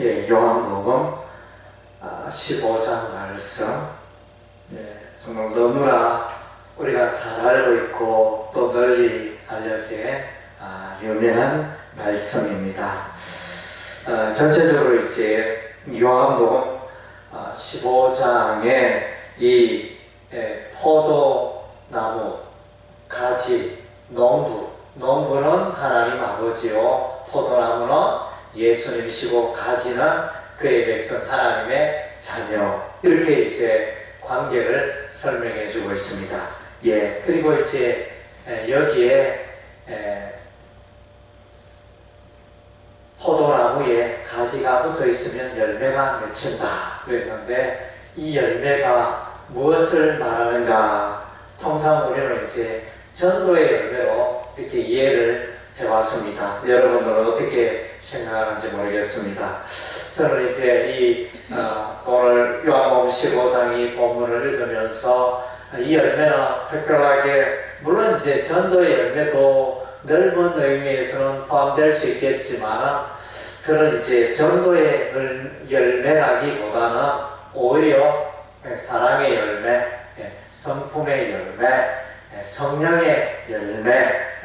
예, 요한복음 아, 15장 말씀 예, 정말 너무나 우리가 잘 알고 있고 또 널리 알려진 아, 유명한 말씀입니다. 어, 전체적으로 이제 요한복음 아, 15장에 이 예, 포도나무, 가지, 농부, 농부는 하나님 아버지요, 포도나무는 예수님이시고 가지는 그의 백성 하나님의 자녀 이렇게 이제 관계를 설명해 주고 있습니다. 예, 그리고 이제 에, 여기에 에, 포도나무에 가지가 붙어 있으면 열매가 맺힌다 그랬는데 이 열매가 무엇을 말하는가? 통상 우리는 이제 전도의 열매로 이렇게 이해를 해왔습니다. 여러분들은 어떻게 생각하는지 모르겠습니다. 저는 이제 이 어, 오늘 요한복음 15장 이 본문을 읽으면서 이 열매는 특별하게 물론 이제 전도의 열매도 넓은 의미에서는 포함될 수 있겠지만 그런 이제 전도의 열매라기보다는 오히려 사랑의 열매, 예, 성품의 열매, 예, 성령의 열매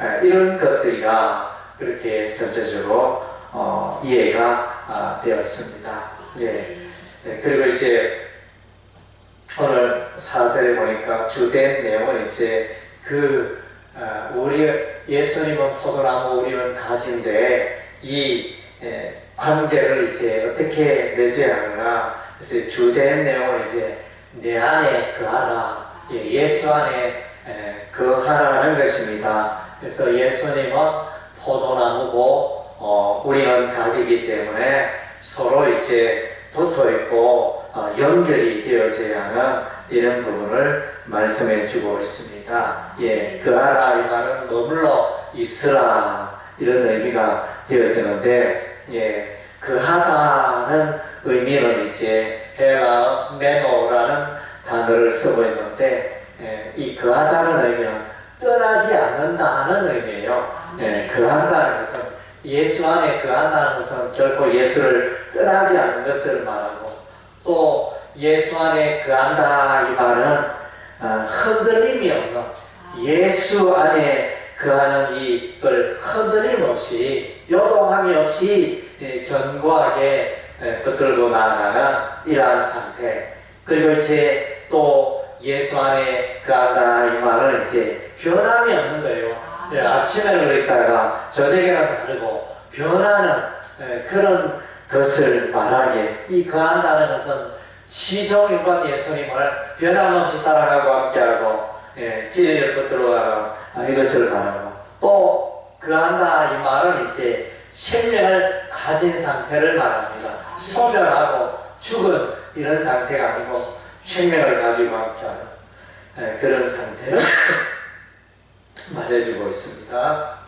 예, 이런 것들이가 그렇게 전체적으로 어, 이해가 아, 되었습니다. 예. 예, 그리고 이제 오늘 사절에 보니까 주된 내용은 이제 그 어, 우리 예수님은 포도나무 우리는 가지인데 이 예, 관계를 이제 어떻게 맺어야 하느냐 그래서 주된 내용은 이제 내 안에 그하라 예, 예수 안에 에, 그하라는 것입니다. 그래서 예수님은 포도나무고 어, 우리는 가지기 때문에 서로 이제 붙어 있고 어, 연결이 되어져야 하는 이런 부분을 말씀해 주고 있습니다. 예, 그하라 이 말은 머물러 있으라 이런 의미가 되어지는데 예, 그하다는 의미는 이제 헬라 메노라는 단어를 쓰고 있는데 예, 이 그하다는 의미는 떠나지 않는다는 의미예요. 예, 그한다는 것은 예수 안에 그한다는 것은 결코 예수를 떠나지 않는 것을 말하고 또 예수 안에 그한다 이 말은 어, 흔들림이 없는 예수 안에 그하는 이걸 흔들림 없이 요동함이 없이 예, 견고하게 예, 붙들고 나아가는 이러한 상태 그리고 이제 또 예수 안에 그한다 이 말은 이제 변함이 없는 거예요. 예, 아침에 그랬다가 저녁에는 다르고 변하는 예, 그런 것을 말하기에 이 그한다는 것은 시종일관 예수님을 변함없이 사랑하고 함께하고 예, 진리를 붙들어가는 아, 이것을 말하고 또 그한다 이 말은 이제 생명을 가진 상태를 말합니다. 소멸하고 죽은 이런 상태가 아니고 생명을 가지고 함께하는 예, 그런 상태를 말해주고 있습니다.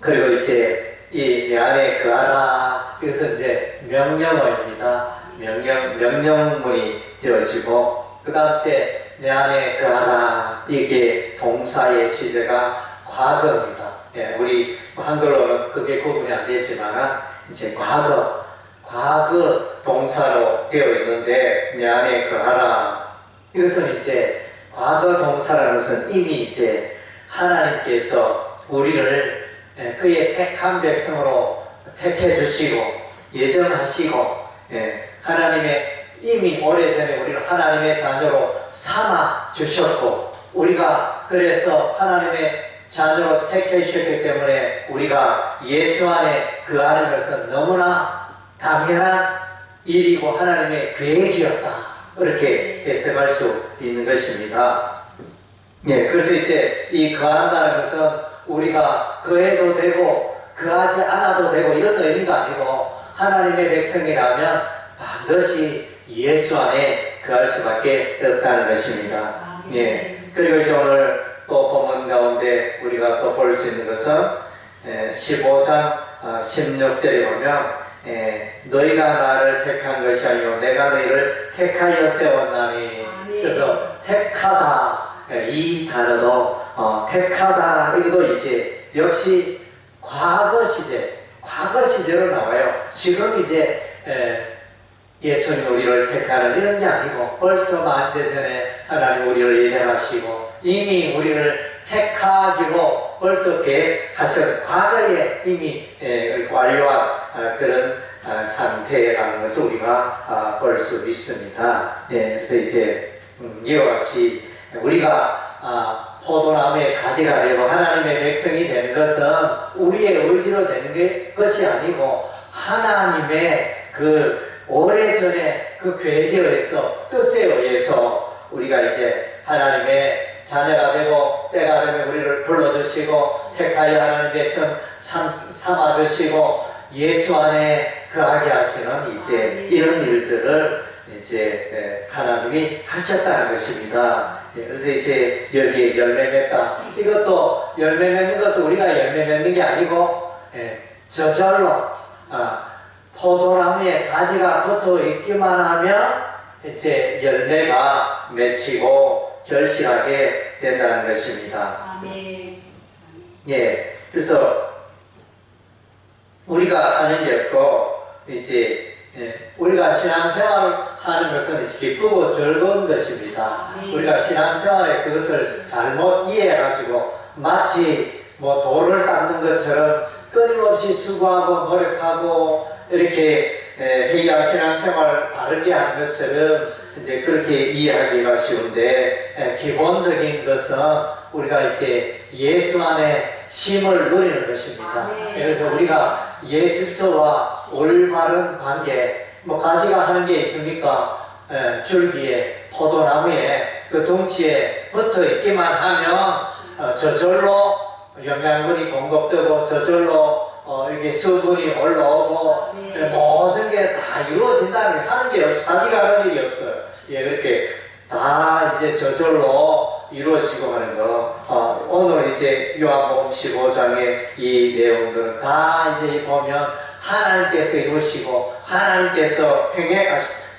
그리고 이제 이 내 안에 그하라 이것은 이제 명령어입니다. 명령 명령문이 되어지고 그 다음 이제 내 안에 그하라 이게 동사의 시제가 과거입니다. 예, 우리 한글로는 그게 구분이 안 되지만 이제 과거 과거 동사로 되어 있는데 내 안에 그하라 이것은 이제 과거 동사라는 것은 이미 이제 하나님께서 우리를 예, 그의 택한 백성으로 택해 주시고 예정하시고 예, 하나님의 이미 오래전에 우리를 하나님의 자녀로 삼아 주셨고 우리가 그래서 하나님의 자녀로 택해 주셨기 때문에 우리가 예수 안에 그 하는 것은 너무나 당연한 일이고 하나님의 계획이었다. 이렇게 해석할 수 있는 것입니다. 예, 그래서 이제 이 거한다는 것은 우리가 거해도 되고 거하지 않아도 되고 이런 의미가 아니고 하나님의 백성이라면 반드시 예수 안에 거할 수밖에 없다는 것입니다. 예, 그리고 이제 오늘 또 본문 가운데 우리가 또 볼 수 있는 것은 15장 16절에 보면 예, 너희가 나를 택한 것이 아니요 내가 너희를 택하여 세웠나니. 그래서 택하다. 예, 이 단어도 어, 택하다. 여기도 이제 역시 과거 시대, 과거 시대로 나와요. 지금 이제 에, 예수님 우리를 택하는 이런 게 아니고 벌써 만세 전에 하나님 우리를 예정하시고 이미 우리를 택하기로 벌써 계획하셨 과거에 이미 에, 완료한 아, 그런 아, 상태라는 것을 우리가 아, 볼수 있습니다. 예, 그래서 이제 음, 이와 같이 우리가 아, 포도나무의 가지가 되고 하나님의 백성이 되는 것은 우리의 의지로 되는 게, 것이 아니고 하나님의 그 오래전에 그 의해서 뜻에 의해서 우리가 이제 하나님의 자녀가 되고 때가 되면 우리를 불러주시고 택하여 하나님 백성 삼, 삼아주시고 예수 안에 거하게 하시는 이제 이런 일들을 이제 예, 하나님이 하셨다는 것입니다. 예, 그래서 이제 여기 열매 맺다. 이것도 열매 맺는 것도 우리가 열매 맺는 게 아니고 예, 저절로 아, 포도나무에 가지가 붙어 있기만 하면 이제 열매가 맺히고 결실하게 된다는 것입니다. 아멘. 예, 그래서 우리가 하는 게 없고 이제 예, 우리가 신앙생활을 하는 것은 기쁘고 즐거운 것입니다. 네. 우리가 신앙생활에 그것을 잘못 이해해가지고 마치 뭐 돌을 닦는 것처럼 끊임없이 수고하고 노력하고 이렇게 예, 회의와 신앙생활을 바르게 하는 것처럼 이제 그렇게 이해하기가 쉬운데 예, 기본적인 것은 우리가 이제 예수 안에 심을 누리는 것입니다. 아멘. 그래서 우리가 예수와 올바른 관계, 뭐 가지가 하는 게 있습니까? 예, 줄기에 포도나무에 그 둥치에 붙어 있기만 하면 어, 저절로 영양분이 공급되고 저절로 어, 이게 수분이 올라오고 네. 예, 모든 게 다 이루어진다는 하는 게 없어 가지가 하는 일이 없어요. 예, 그렇게 다 이제 저절로 이루어지고 하는 거. 어, 오늘 이제 요한복음 15장의 이 내용들은 다 이제 보면 하나님께서 이루시고 하나님께서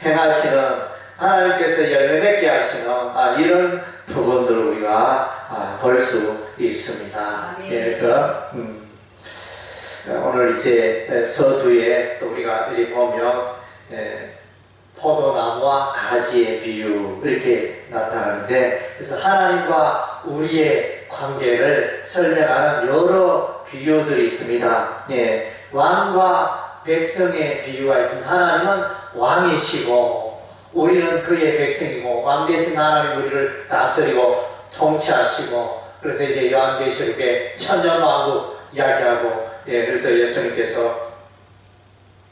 행하시는 하나님께서 열매 맺게 하시는 아, 이런 부분들을 우리가 아, 볼수 있습니다. 아멘. 예, 그래서 음, 오늘 이제 서두에 또 우리가 이리 보면 에, 포도나무와 가지의 비유 이렇게 나타나는데 그래서 하나님과 우리의 관계를 설명하는 여러 비유들이 있습니다. 예, 왕과 백성의 비유가 있습니다. 하나님은 왕이시고 우리는 그의 백성이고 왕 대신 하나님 우리를 다스리고 통치하시고 그래서 이제 요한계시록에 천년 왕국 이야기하고 예, 그래서 예수님께서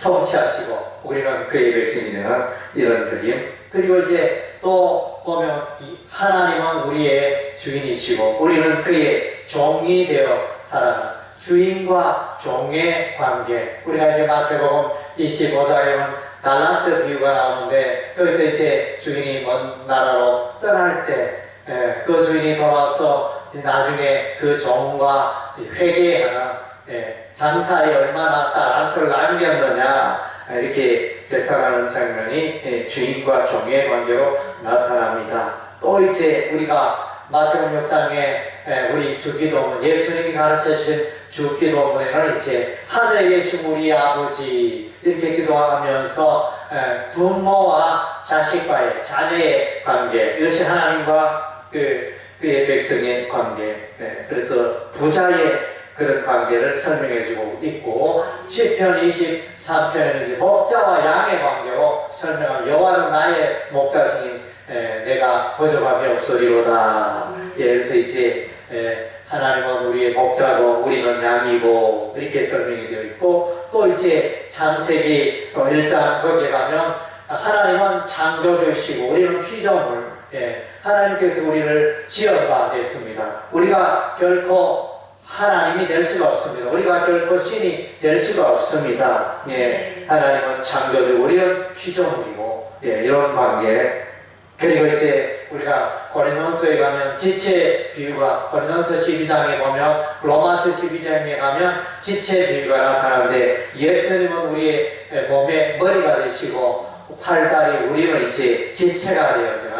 통치하시고 우리는 그의 백성이 되는 이런 그림. 그리고 이제 또 보면 이 하나님은 우리의 주인이시고 우리는 그의 종이 되어 살아가는 주인과 종의 관계. 우리가 이제 마태복음 25장에 보면 달란트 비유가 나오는데 거기서 이제 주인이 먼 나라로 떠날 때그 주인이 돌아와서 나중에 그 종과 회개하는 예, 장사에 얼마나 달란트를 남겼느냐 이렇게 계산하는 장면이 예, 주인과 종의 관계로 나타납니다. 또 이제 우리가 마태복음 6장에 예, 우리 주기도문 예수님이 가르쳐 주신 주기도문에는 이제 하늘에 계신 우리 아버지 이렇게 기도하면서 예, 부모와 자식과의 자녀의 관계 이것이 하나님과 그 그의 백성의 관계 예, 그래서 부자의 그런 관계를 설명해주고 있고 시편 23편에는 이제 목자와 양의 관계로 설명하고 여호와는 나의 목자시니 에, 내가 부족함이 없으리로다. 예, 그래서 이제 에, 하나님은 우리의 목자고 우리는 양이고 이렇게 설명이 되어 있고 또 이제 창세기 어, 1장 거기에 가면 하나님은 창조주시고 우리는 피조물 예, 하나님께서 우리를 지어가 됐습니다. 우리가 결코 하나님이 될 수가 없습니다. 우리가 결코 신이 될 수가 없습니다. 예, 하나님은 창조주, 우리는 피조물이고, 예, 이런 관계. 그리고 이제 우리가 고린도서에 가면 지체 비유가 고린도서 12장에 보면 로마서 12장에 가면 지체 비유가 나타나는데 예수님은 우리의 몸의 머리가 되시고 팔다리 우리는 이제 지체가 되어져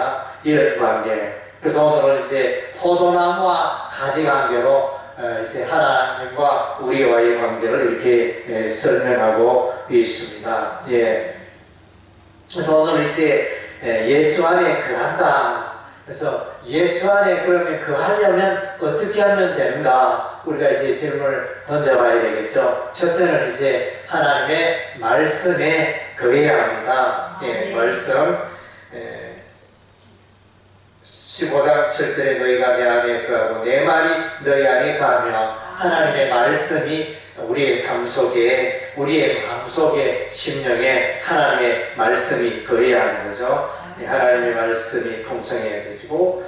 이런 관계. 그래서 오늘은 이제 포도나무와 가지 관계로 어, 이제 하나님과 우리와의 관계를 이렇게 예, 설명하고 있습니다. 예. 그래서 오늘 이제 예, 예수 안에 거한다. 그래서 예수 안에 그러면 거하려면 어떻게 하면 되는가? 우리가 이제 질문을 던져봐야 되겠죠. 첫째는 이제 하나님의 말씀에 거해야 합니다. 예, 네. 말씀. 예, 15장 7절에 너희가 내 안에 거하고 내 말이 너희 안에 가며 하나님의 말씀이 우리의 삶 속에 우리의 마음 속에 심령에 하나님의 말씀이 거해야 하는 거죠. 예, 하나님의 말씀이 풍성해야 되고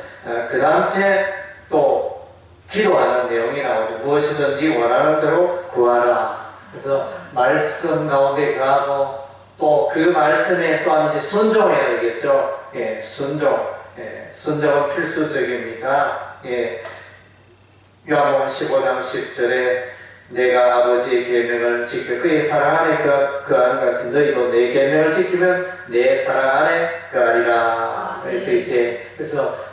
그 다음째 또 기도하는 내용이 나오죠. 무엇이든지 원하는 대로 구하라. 그래서 말씀 가운데 거하고 또 그 말씀에 또한 이제 순종해야 되겠죠. 예, 순종. 예, 순종은 필수적입니다. 예, 요한복음 15장 10절에 내가 아버지의 계명을 지켜 그의 사랑 안에 그, 그하는 같은 너희도 내 계명을 지키면 내 사랑 안에 그하리라. 그래서 이제 그래서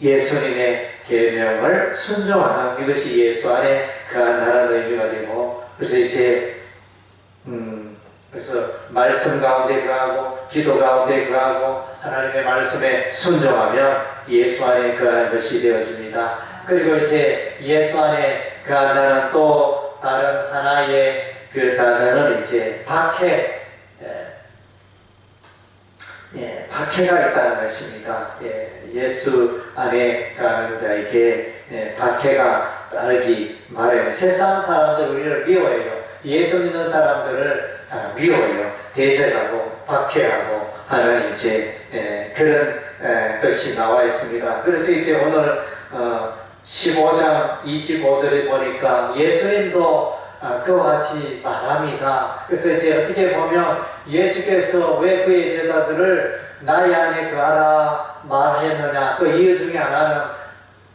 예수님의 계명을 순종하는 이것이 예수 안에 그한다는 의미가 되고 그래서 이제 음 그래서 말씀 가운데 그하고 기도 가운데 그하고 하나님의 말씀에 순종하면 예수 안에 그하는 것이 되어집니다. 그리고 이제 예수 안에 그한다는 또 다른 하나의 그 단어는 이제 박해 예, 예, 박해가 있다는 것입니다. 예, 예수 안에 가는 자에게 예, 박해가 따르기 마련. 세상 사람들 우리를 미워해요. 예수 믿는 사람들을 아, 미워해요. 대적하고 박해하고 하는 이제 예, 그런 예, 것이 나와 있습니다. 그래서 이제 오늘 어, 15장 25절에 보니까 예수님도 아, 그와 같이 말합니다. 그래서 이제 어떻게 보면 예수께서 왜 그의 제자들을 나의 안에 그하라 말했느냐 그 이유 중에 하나는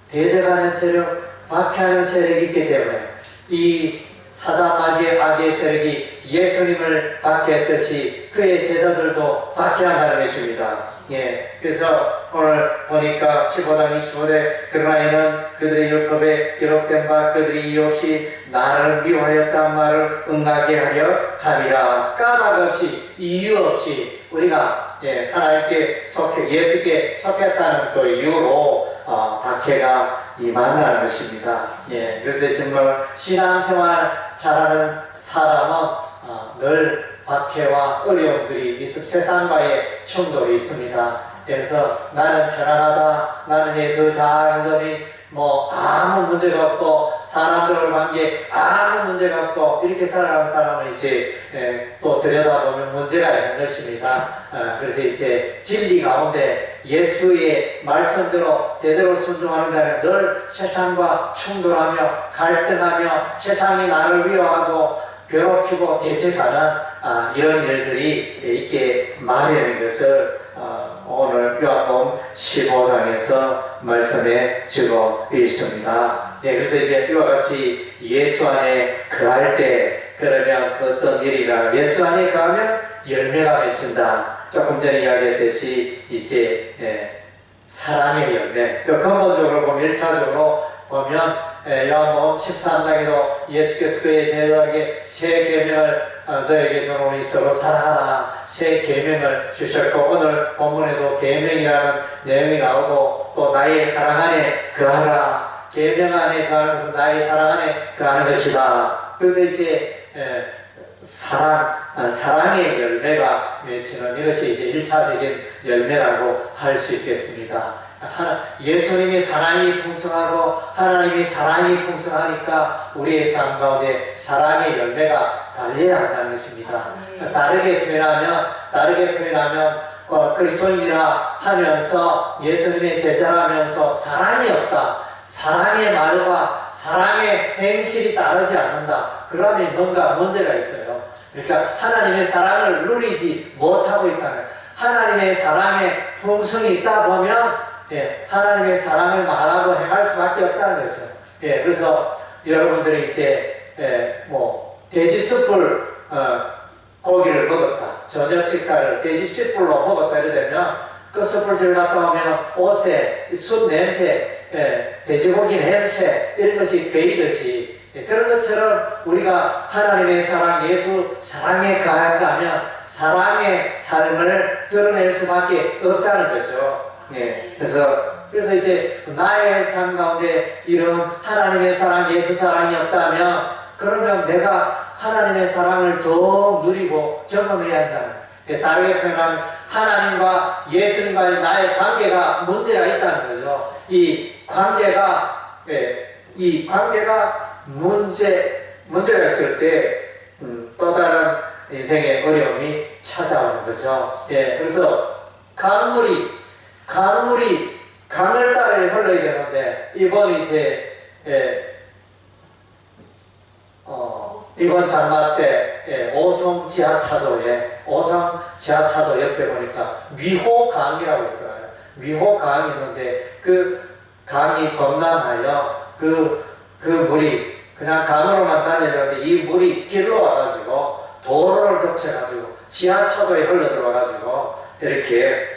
대적하는 세력, 박해하는 세력이 있기 때문에 이 사단 악의 악의 세력이 예수님을 박해했듯이 그의 제자들도 박해한다는 것입니다. 예, 그래서 오늘 보니까 15장 25절 그러나 이는 그들의 율법에 기록된 바 그들이 이유 없이 나를 미워하였단 말을 응하게 하려 함이라 까닭 없이 이유 없이 우리가 예, 하나님께 속해 예수께 속했다는 그 이유로 어, 박해가 임한다는 것입니다. 예, 그래서 정말 신앙생활 잘하는 사람은 어, 늘 박해와 어려움들이 있습 세상과의 충돌이 있습니다. 그래서 나는 편안하다, 나는 예수 잘 믿으니 뭐 아무 문제가 없고 사람들과 관계 아무 문제가 없고 이렇게 살아가는 사람은 이제 예, 또 들여다보면 문제가 있는 것입니다. 어, 그래서 이제 진리 가운데 예수의 말씀대로 제대로 순종하는 자는 늘 세상과 충돌하며 갈등하며 세상이 나를 위협하고 괴롭히고 대적하는 아, 이런 일들이 있게 마련인 것을 어, 오늘 요한복음 15장에서 말씀해 주고 있습니다. 예, 그래서 이제 이와 같이 예수 안에 거할 때 그러면 어떤 일이라 예수 안에 거하면 열매가 맺힌다. 조금 전에 이야기했듯이 이제 예, 사랑의 열매. 그 근본적으로 보면 1차적으로 보면 예, 요한복음 13장에도 예수께서 그의 제자에게 새 계명을 어, 너에게 주노니 서로 사랑하라 새 계명을 주셨고 오늘 본문에도 계명이라는 내용이 나오고 또 나의 사랑 안에 거하라 계명 안에 거하는 것은 나의 사랑 안에 거하는 것이다 그래서 이제 예, 사랑, 아, 사랑의 열매가 맺히는 이것이 이제 일차적인 열매라고 할 수 있겠습니다. 하나, 예수님이 사랑이 풍성하고 하나님이 사랑이 풍성하니까 우리의 삶 가운데 사랑의 열매가 달려야 한다는 것입니다. 네. 다르게 표현하면, 다르게 표현하면, 어, 그리스도인이라 하면서 예수님의 제자라면서 사랑이 없다. 사랑의 말과 사랑의 행실이 따르지 않는다. 그러면 뭔가 문제가 있어요. 그러니까 하나님의 사랑을 누리지 못하고 있다는 하나님의 사랑의 풍성이 있다 보면 예, 하나님의 사랑을 말하고 행할 수밖에 없다는 거죠. 예, 그래서 여러분들이 이제 예, 뭐 돼지 숯불 어, 고기를 먹었다. 저녁 식사를 돼지 숯불로 먹었다 이러되면 그 숯불 집에 갔다 오면 옷에 숯 냄새 예, 돼지고기 냄새 이런 것이 배이듯이 예, 그런 것처럼 우리가 하나님의 사랑, 예수 사랑에 가한다면 사랑의 삶을 드러낼 수밖에 없다는 거죠. 예, 그래서 그래서 이제 나의 삶 가운데 이런 하나님의 사랑, 예수 사랑이 없다면 그러면 내가 하나님의 사랑을 더 누리고 경험해야 거예요. 다르게 표현하면 하나님과 예수님과의 나의 관계가 문제가 있다는 거죠. 이 관계가 예, 이 관계가 문제 문제가 있을 때 음, 또 다른 인생의 어려움이 찾아오는 거죠. 예, 그래서 강물이 강물이 강을 따라 흘러야 되는데 이번 이제 예, 어, 이번 장마 때 예, 오성 지하차도에 오성 지하차도 옆에 보니까 미호강이라고 있더라고요. 미호강이 있는데 그 강이 범람하여 그, 그 물이 그냥 강으로만 다니는데 이 물이 길로 와가지고 도로를 덮쳐가지고 지하차도에 흘러 들어와가지고 이렇게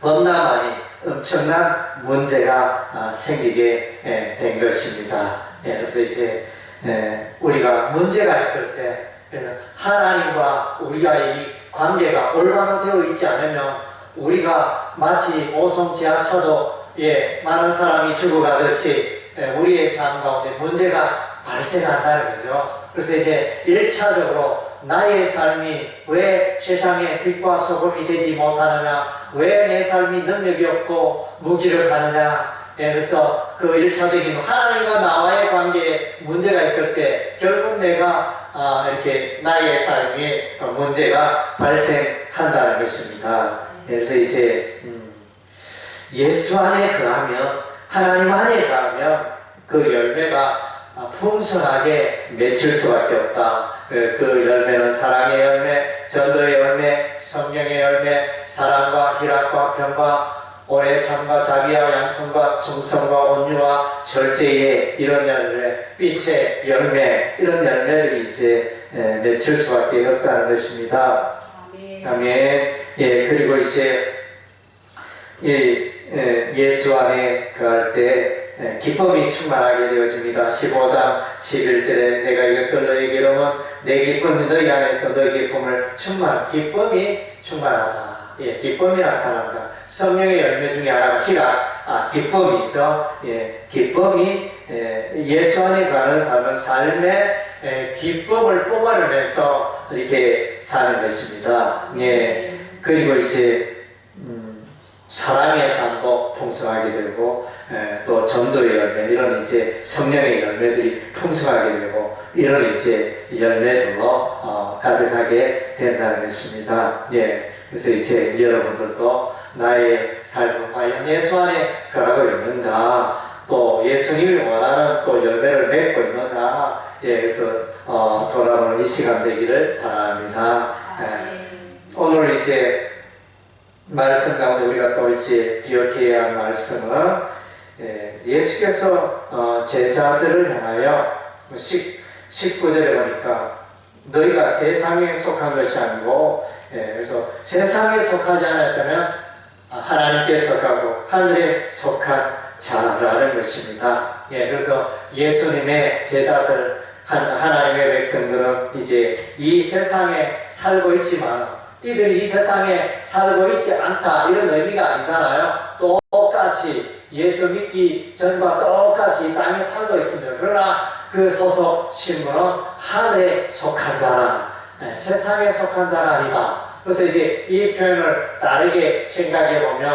범람하니 엄청난 문제가 아, 생기게 예, 된 것입니다. 예, 그래서 이제 예, 우리가 문제가 있을 때 그래서 하나님과 우리가의 이 관계가 올바로 되어 있지 않으면 우리가 마치 오송 지하차도에 많은 사람이 죽어가듯이 예, 우리의 삶 가운데 문제가 발생한다는 거죠. 그래서 이제 1차적으로 나의 삶이 왜 세상에 빛과 소금이 되지 못하느냐, 왜 내 삶이 능력이 없고 무기력하느냐, 예, 그래서 그 1차적인 하나님과 나와의 관계에 문제가 있을 때 결국 내가 아, 이렇게 나의 삶에 문제가 발생한다는 것입니다. 예, 그래서 이제 음, 예수 안에 거하면 하나님 안에 거하면 그 열매가 아, 풍성하게 맺힐 수밖에 없다. 그, 그 열매는 사랑의 열매, 전도의 열매, 성령의 열매, 사랑과 희락과 평과 오래 참과 자비와 양성과 충성과 온유와 절제의 이런 열매, 빛의 열매 이런 열매들이 이제 에, 맺힐 수밖에 없다는 것입니다. 아멘. 아멘. 예 그리고 이제 이 예, 예수 안에 거할 때 예, 기쁨이 충만하게 되어집니다. 15장 11절에 내가 이것을 너에게로는 내 기쁨이 너희 안에서 너희 기쁨을 충만 기쁨이 충만하다. 예, 기쁨이 나타난다. 성령의 열매 중에 하나가 희락, 아, 기쁨이죠. 예, 기쁨이 예, 예수 안에 가는 삶은 삶의 예, 기쁨을 뿜어내면서 이렇게 사는 것입니다. 예, 그리고 이제 음, 사랑의 삶도 풍성하게 되고 에, 또 전도의 열매 이런 이제 성령의 열매들이 풍성하게 되고 이런 이제 열매들로 어, 가득하게 된다는 것입니다. 예, 그래서 이제 여러분들도 나의 삶은 과연 예수 안에 거하고 있는가 또 예수님이 원하는 또 열매를 맺고 있는가 예, 그래서 어, 돌아보는 이 시간 되기를 바랍니다. 예. 아멘. 오늘 이제 말씀 가운데 우리가 또 이제 기억해야 할 말씀은 예, 예수께서 어, 제자들을 향하여 19절에 보니까 너희가 세상에 속한 것이 아니고 예, 그래서 세상에 속하지 않았다면 아, 하나님께 속하고 하늘에 속한 자라는 것입니다. 예, 그래서 예수님의 제자들 한- 하나님의 백성들은 이제 이 세상에 살고 있지만 이들이 이 세상에 살고 있지 않다 이런 의미가 아니잖아요. 똑같이 예수 믿기 전과 똑같이 이 땅에 살고 있습니다. 그러나 그 소속 신분은 하늘에 속한 자라 예, 세상에 속한 자가 아니다. 그래서 이제 이 표현을 다르게 생각해 보면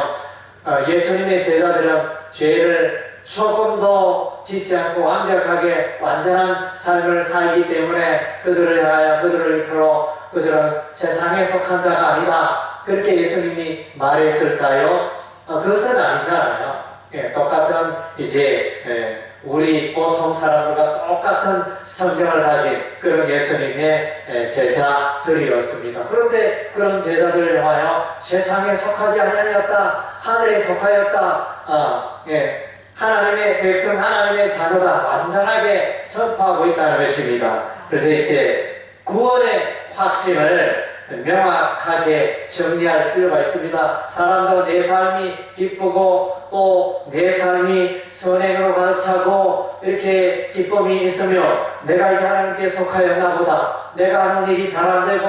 어, 예수님의 제자들은 죄를 조금도 짓지 않고 완벽하게 완전한 삶을 살기 때문에 그들을 향하여 그들을 일컬어 그들은 세상에 속한 자가 아니다. 그렇게 예수님이 말했을까요? 어, 그것은 아니잖아요. 예, 똑같은 이제 예, 우리 보통 사람들과 똑같은 성경을 가진 그런 예수님의 예, 제자들이었습니다. 그런데 그런 제자들을 향하여 세상에 속하지 아니하였다, 하늘에 속하였다, 아, 예, 하나님의 백성, 하나님의 자녀다 완전하게 선포하고 있다는 것입니다. 그래서 이제 구원의 확신을 명확하게 정리할 필요가 있습니다. 사람들은 내 삶이 기쁘고 또 내 삶이 선행으로 가득 차고 이렇게 기쁨이 있으며 내가 이제 하나님께 속하였나 보다. 내가 하는 일이 잘 안 되고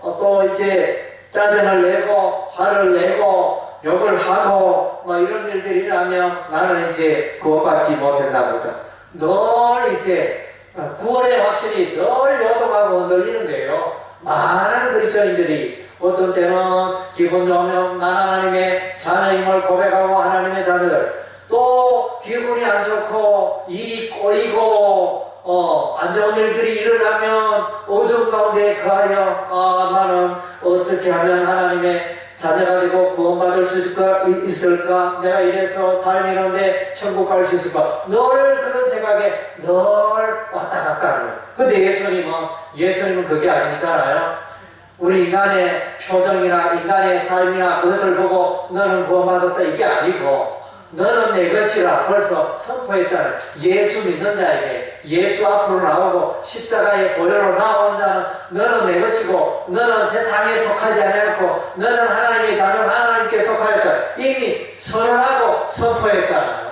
어, 또 이제 짜증을 내고 화를 내고 욕을 하고 뭐 이런 일들이 일어나면 나는 이제 구원받지 못했나 보다. 늘 이제 어, 구원에 확실히 늘 요동하고 흔들리는 거예요. 많은 그리스도인들이 어떤 때는 기분 좋으면 난 하나님의 자녀임을 고백하고 하나님의 자녀들 또 기분이 안 좋고 일이 꼬이고 어, 안 좋은 일들이 일어나면 어두운 가운데 거하여 아 나는 어떻게 하면 하나님의 자녀가 되고 구원받을 수 있을까, 있을까? 내가 이래서 삶이 이런데 천국 갈 수 있을까? 늘 그런 생각에 늘 왔다 갔다 하는 거예요. 근데 예수님은, 예수님은 그게 아니잖아요. 우리 인간의 표정이나 인간의 삶이나 그것을 보고 너는 구원받았다 이게 아니고 너는 내 것이라 벌써 선포했잖아요. 예수 믿는 자에게 예수 앞으로 나오고 십자가의 보혈로 나오는 자는 너는 내 것이고 너는 세상에 속하지 않았고 너는 하나님의 자녀 하나님께 속하였다. 이미 선언하고 선포했잖아요.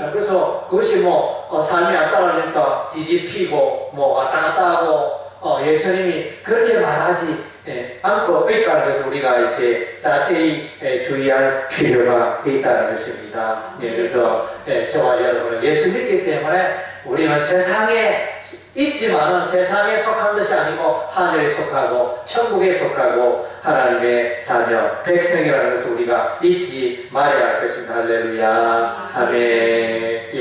아, 그래서 그것이 뭐 어, 삶이 안 따라오니까 뒤집히고 뭐 왔다 갔다 하고 어, 예수님이 그렇게 말하지 예, 않고 있다는 것을 우리가 이제 자세히 예, 주의할 필요가 있다는 것입니다. 예, 그래서 예, 저와 여러분은 예수 믿기 때문에 우리는 세상에 있지만은 세상에 속한 것이 아니고 하늘에 속하고 천국에 속하고 하나님의 자녀 백성이라는 것을 우리가 잊지 말아야 할 것입니다. 할렐루야. 아멘. 예.